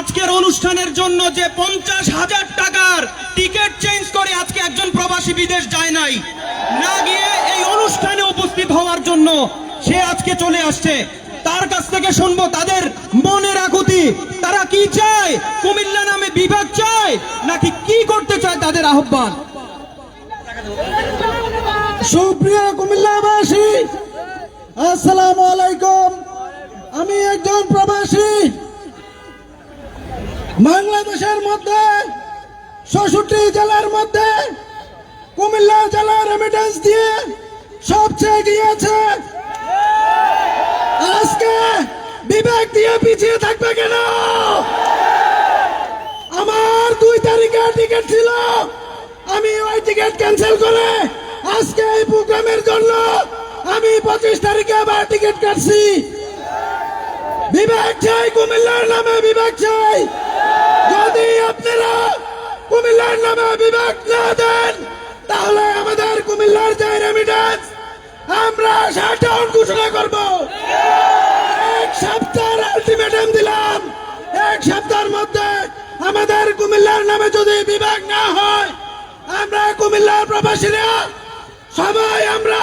আজকের অনুষ্ঠানের জন্য যে পঞ্চাশ হাজার টাকার টিকিট চেঞ্জ করে আজকে একজন প্রবাসী বিদেশ যায় নাই, না গিয়ে এই অনুষ্ঠানে উপস্থিত হওয়ার জন্য সে আজকে চলে আসছে। তার কাছ থেকে শুনব তাদের মনের আকুতি। তারা কি চায়? কুমিল্লা নামে বিভাগ চায়? নাকি কি করতে চায় তাদের আহ্বান? সুপ্রিয় কুমিল্লাবাসী, আসসালামু আলাইকুম। আমি একজন প্রবাসী। বাংলাদেশের মধ্যে ষষ্ঠটি জেলার মধ্যে কুমিল্লা জেলা রেমিটেন্স দিয়ে সবচেয়ে গিয়েছে আজকে বিবেক দিয়ে পিছিয়ে থাকবে কেন? আমার দুই তারিখে টিকিট ছিল। আমি ওই টিকিট ক্যান্সেল করে আজকে এই প্রোগ্রামের জন্য আমি পঁচিশ তারিখে আবার টিকিট কাটছি। বিবেক চাই, কুমিল্লার নামে বিবেক চাই। যদি আপনারা কুমিল্লার নামে বিবেক না দেন, তাহলে আমাদের কুমিল্লার যে রেমিটেন্স আমরা শাটডাউন ঘোষণা করব। এক সপ্তাহ আলটিমেটাম দিলাম। এক সপ্তাহের মধ্যে আমাদের কুমিল্লার নামে যদি বিভাগ না হয়, আমরা কুমিল্লার প্রবাসীরা সবাই আমরা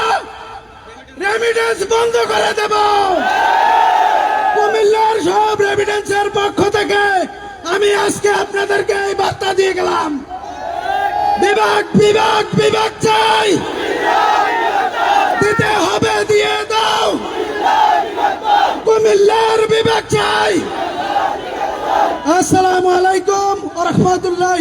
রেমিটেন্স বন্ধ করে দেব। কুমিল্লার সব রেমিটেন্সের পক্ষ আমি আজকে আপনাদেরকে এই বার্তা দিয়ে গেলাম। বিভাগ বিভাগ বিভাগ চাই। দিতে হবে, দিয়ে দাও। কুমিল্লার বিভাগ চাই। আসসালামু আলাইকুম রহমতুল্লাহ